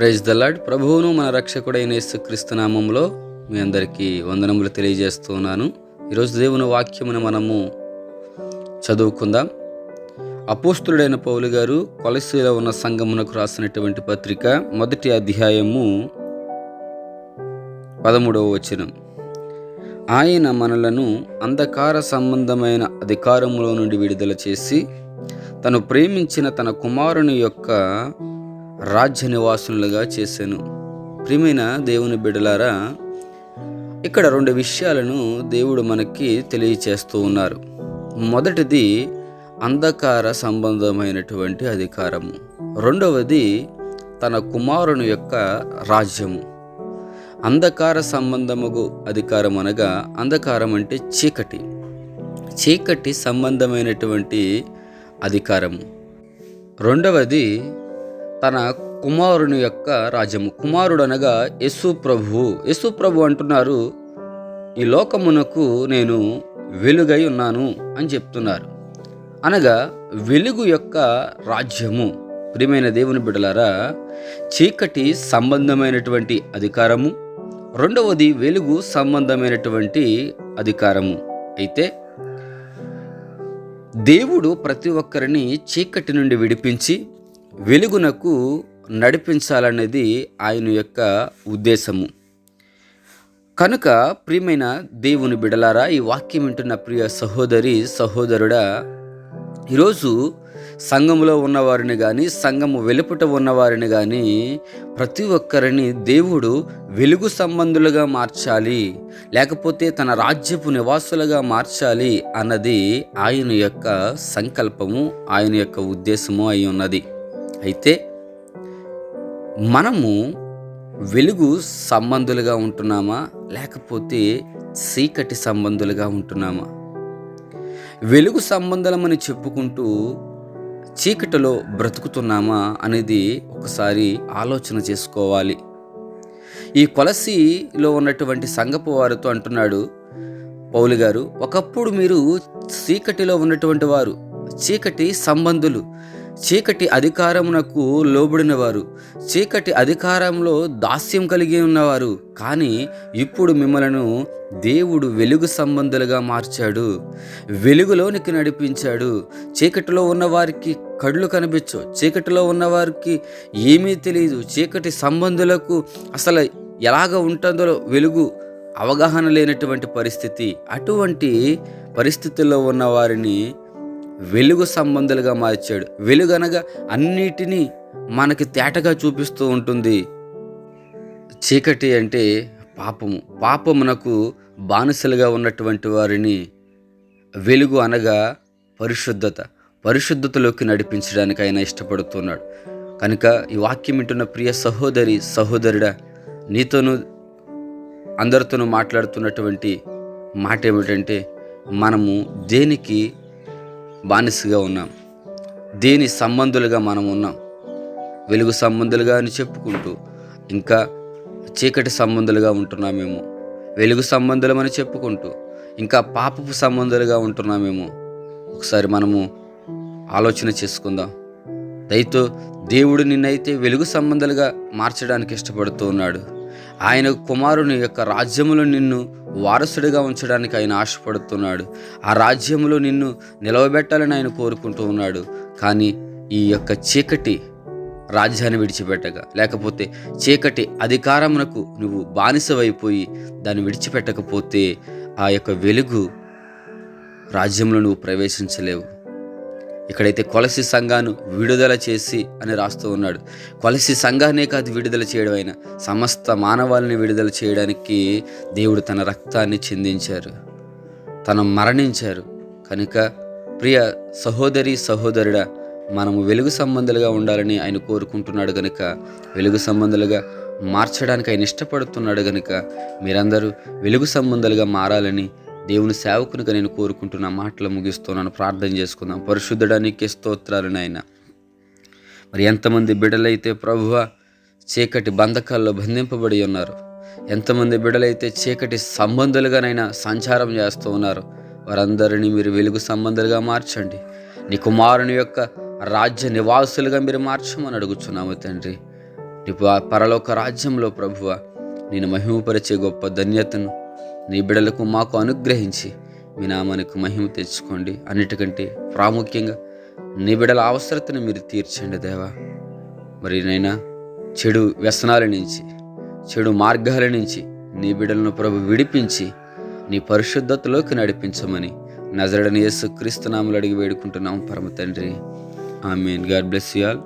Praise the lord ప్రభువును మన రక్షకుడైన యేసుక్రీస్తు నామంలో మీ అందరికీ వందనములు తెలియజేస్తూ ఉన్నాను. ఈరోజు దేవుని వాక్యమును మనము చదువుకుందాం. అపోస్తుడైన పౌలు గారు కొలసీలో ఉన్న సంఘమునకు రాసినటువంటి పత్రిక మొదటి అధ్యాయము పదమూడవ వచనం. ఆయన మనలను అంధకార సంబంధమైన అధికారములో నుండి విడుదల చేసి తను ప్రేమించిన తన కుమారుని యొక్క రాజ్య నివాసులుగా చేశాను. ప్రియమైన దేవుని బిడలారా ఇక్కడ రెండు విషయాలను దేవుడు మనకి తెలియచేస్తూ ఉన్నారు. మొదటిది అంధకార సంబంధమైనటువంటి అధికారము. రెండవది తన కుమారుని యొక్క రాజ్యము. అంధకార సంబంధముగు అధికారం అనగా అంధకారం అంటే చీకటి. చీకటి సంబంధమైనటువంటి అధికారము. రెండవది తన కుమారుని యొక్క రాజ్యము. కుమారుడు అనగా యశు ప్రభువు యశు ప్రభు అంటున్నారు ఈ లోకమునకు నేను వెలుగై ఉన్నాను అని చెప్తున్నారు. అనగా వెలుగు యొక్క రాజ్యము. ప్రియమైన దేవుని బిడలారా చీకటి సంబంధమైనటువంటి అధికారము రెండవది వెలుగు సంబంధమైనటువంటి అధికారము. అయితే దేవుడు ప్రతి ఒక్కరిని చీకటి నుండి విడిపించి వెలుగునకు నడిపించాలనేది ఆయన యొక్క ఉద్దేశము. కనుక ప్రియమైన దేవుని బిడలారా ఈ వాక్యం వింటున్న ప్రియ సహోదరి సహోదరుడా ఈరోజు సంఘములో ఉన్నవారిని కానీ సంఘము వెలుపుట ఉన్నవారిని కానీ ప్రతి ఒక్కరిని దేవుడు వెలుగు సంబంధులుగా మార్చాలి లేకపోతే తన రాజ్యపు నివాసులుగా మార్చాలి అన్నది ఆయన యొక్క సంకల్పము ఆయన యొక్క ఉద్దేశము అయి ఉన్నది. అయితే మనము వెలుగు సంబంధులుగా ఉంటున్నామా? లేకపోతే చీకటి సంబంధులుగా ఉంటున్నామా? వెలుగు సంబంధమని చెప్పుకుంటూ చీకటిలో బ్రతుకుతున్నామా అనేది ఒకసారి ఆలోచన చేసుకోవాలి. ఈ కొలసిలో ఉన్నటువంటి సంగపు వారితో అంటున్నాడు పౌలు గారు ఒకప్పుడు మీరు చీకటిలో ఉన్నటువంటి వారు చీకటి సంబంధులు చీకటి అధికారమునకు లోబడిన వారు చీకటి అధికారంలో దాస్యం కలిగి ఉన్నవారు. కానీ ఇప్పుడు మిమ్మలను దేవుడు వెలుగు సంబంధులుగా మార్చాడు. వెలుగులోనికి నడిపించాడు. చీకటిలో ఉన్నవారికి కళ్ళు కనిపించవు చీకటిలో ఉన్నవారికి ఏమీ తెలియదు చీకటి సంబంధులకు అసలు ఎలాగ ఉంటుందో వెలుగు అవగాహన లేనటువంటి పరిస్థితి. అటువంటి పరిస్థితుల్లో ఉన్న వారిని వెలుగు సంబంధాలుగా మార్చాడు. వెలుగు అనగా అన్నిటినీ మనకి తేటగా చూపిస్తూ ఉంటుంది. చీకటి అంటే పాపము. పాపమునకు బానిసలుగా ఉన్నటువంటి వారిని వెలుగు అనగా పరిశుద్ధత. పరిశుద్ధతలోకి నడిపించడానికి ఆయన ఇష్టపడుతున్నాడు. కనుక ఈ వాక్యం వింటున్న ప్రియ సహోదరి సహోదరుడా నీతోనూ అందరితోనూ మాట్లాడుతున్నటువంటి మాట ఏమిటంటే మనము దేనికి బానిసగా ఉన్నాం. దేని సంబంధులుగా మనం ఉన్నాం. వెలుగు సంబంధులుగా అని చెప్పుకుంటూ ఇంకా చీకటి సంబంధులుగా ఉంటున్నామేమో వెలుగు సంబంధులమని చెప్పుకుంటూ ఇంకా పాపపు సంబంధాలుగా ఉంటున్నామేమో ఒకసారి మనము ఆలోచన చేసుకుందాం. దయతో దేవుడు నిన్నైతే వెలుగు సంబంధాలుగా మార్చడానికి ఇష్టపడుతూ ఉన్నాడు. ఆయన కుమారుని యొక్క రాజ్యములో నిన్ను వారసుడిగా ఉంచడానికి ఆయన ఆశపడుతున్నాడు. ఆ రాజ్యంలో నిన్ను నిలవబెట్టాలని ఆయన కోరుకుంటూ ఉన్నాడు. కానీ ఈ యొక్క చీకటి రాజ్యాన్ని విడిచిపెట్టగా లేకపోతే చీకటి అధికారమునకు నువ్వు బానిసవైపోయి దాన్ని విడిచిపెట్టకపోతే ఆ యొక్క వెలుగు రాజ్యంలో నువ్వు ప్రవేశించలేవు. ఇక్కడైతే కొలసి సంఘాను విడుదల చేసి అని రాస్తూ ఉన్నాడు. కొలసి సంఘాన్నే కాదు విడుదల చేయడం అయినా సమస్త మానవాళిని విడుదల చేయడానికి దేవుడు తన రక్తాన్ని చెందించారు. తను మరణించారు. కనుక ప్రియ సహోదరి సహోదరుడా మనము వెలుగు సంబంధాలుగా ఉండాలని ఆయన కోరుకుంటున్నాడు కనుక వెలుగు సంబంధాలుగా మార్చడానికి ఆయన ఇష్టపడుతున్నాడు కనుక మీరందరూ వెలుగు సంబంధాలుగా మారాలని దేవుని సేవకునిగా నేను కోరుకుంటున్న మాటలు ముగిస్తున్నాను ప్రార్థన చేసుకుందాం. పరిశుద్ధడానికి స్తోత్రాలు నాయన. మరి ఎంతమంది బిడలైతే ప్రభువ చీకటి బంధకాల్లో బంధింపబడి ఉన్నారు. ఎంతమంది బిడలైతే చీకటి సంబంధాలుగానైనా సంచారం చేస్తూ ఉన్నారు. వారందరినీ మీరు వెలుగు సంబంధాలుగా మార్చండి. నీ కుమారుని యొక్క రాజ్య నివాసులుగా మీరు మార్చమని అడుగుచున్నాము తండ్రి. నీ ప- పరలోక రాజ్యంలో ప్రభువ నేను మహిమపరిచే గొప్ప ధన్యతను నీ బిడలకు మాకు అనుగ్రహించి మీ నామానికి మహిమ తెచ్చుకోండి. అన్నిటికంటే ప్రాముఖ్యంగా నీ బిడల అవసరతను మీరు తీర్చండి దేవా. మరి నైనా చెడు వ్యసనాల నుంచి చెడు మార్గాల నుంచి నీ బిడలను ప్రభు విడిపించి నీ పరిశుద్ధతలోకి నడిపించమని నజరడని యేసు క్రీస్తునాములు అడిగి వేడుకుంటున్నాం పరమ తండ్రి. Mean God bless you all.